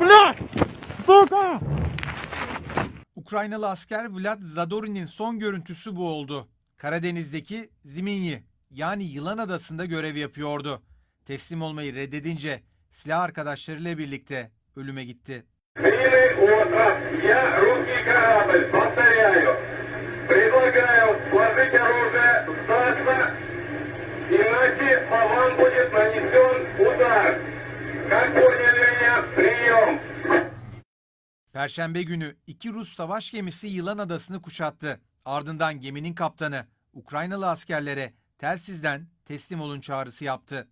Блядь! Сука! Ukraynalı asker Vlad Zadorin'in son görüntüsü bu oldu. Karadeniz'deki Ziminyi yani Yılan Adası'nda görev yapıyordu. Teslim olmayı reddedince silah arkadaşlarıyla birlikte ölüme gitti. Милый остров, я русский корабль, повторяю. Предлагаю сложить оружие, сдаться, иначе по вам будет нанесен удар. Perşembe günü iki Rus savaş gemisi Yılan Adası'nı kuşattı. Ardından geminin kaptanı Ukraynalı askerlere telsizden teslim olun çağrısı yaptı.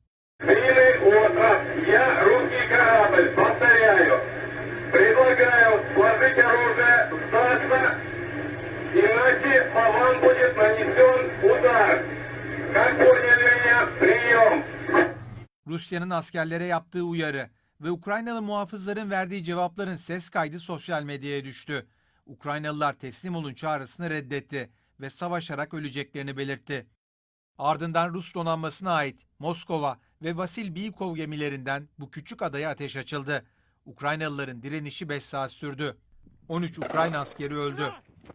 Rusya'nın askerlere yaptığı uyarı ve Ukraynalı muhafızların verdiği cevapların ses kaydı sosyal medyaya düştü. Ukraynalılar teslim olun çağrısını reddetti ve savaşarak öleceklerini belirtti. Ardından Rus donanmasına ait Moskova ve Vasil Bikov gemilerinden bu küçük adaya ateş açıldı. Ukraynalıların direnişi 5 saat sürdü. 13 Ukrayna askeri öldü.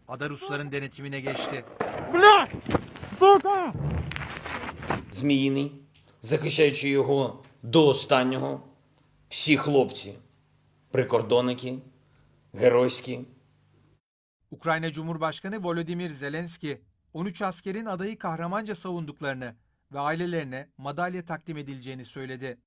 Ada Rusların denetimine geçti. Блядь! Сука! Зміїний, захищаючи його до останнього, всі хлопці, прикордонники, геройські, Ukrayna Cumhurbaşkanı Volodymyr Zelenski, 13 askerin adayı kahramanca savunduklarını ve ailelerine madalya takdim edileceğini söyledi.